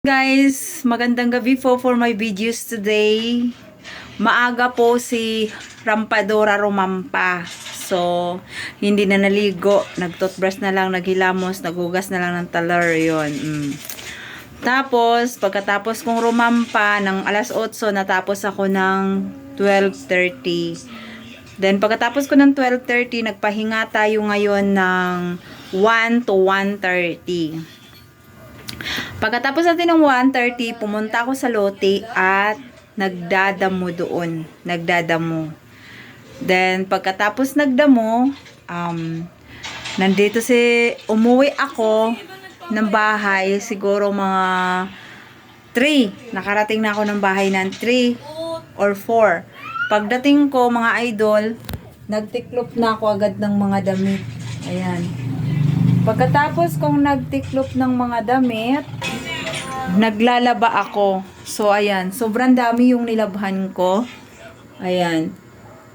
Guys, magandang gabi po for my videos today. Maaga po si Rampadora rumampa. So, hindi na naligo. Nag-toothbrush na lang, naghilamos, naghugas na lang ng taler yon. Mm. Tapos, pagkatapos kong rumampa ng alas 8, natapos ako ng 12.30. Then, pagkatapos ko ng 12.30, nagpahinga tayo ngayon ng 1 to 1.30. Pagkatapos natin ng 1.30, pumunta ako sa lote at nagdadamo doon. Nagdadamo. Then, pagkatapos nagdamo, um, nandito si, umuwi ako ng bahay, siguro mga 3. Nakarating na ako ng bahay ng 3 or 4. Pagdating ko, mga idol, nagtiklop na ako agad ng mga damit. Ayan. Pagkatapos kong nagtiklop ng mga damit, naglalaba ako. So, ayan. Sobrang dami yung nilabhan ko. Ayan.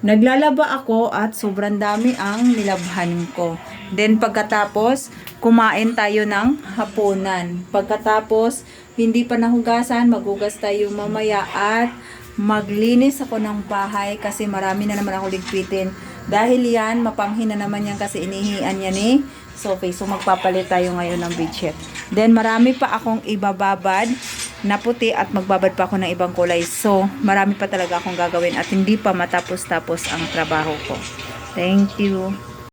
Naglalaba ako at sobrang dami ang nilabhan ko. Then, pagkatapos, kumain tayo ng hapunan. Pagkatapos, hindi pa nahugasan, maghugas tayo mamaya at maglinis ako ng bahay kasi marami na naman ako ligpitin. Dahil yan, mapanghin na naman yan kasi inihian yan eh. So, okay, so magpapalit tayo ngayon ng bedsheet. Then, marami pa akong ibababad na puti at magbabad pa ako ng ibang kulay. So, marami pa talaga akong gagawin at hindi pa matapos-tapos ang trabaho ko. Thank you.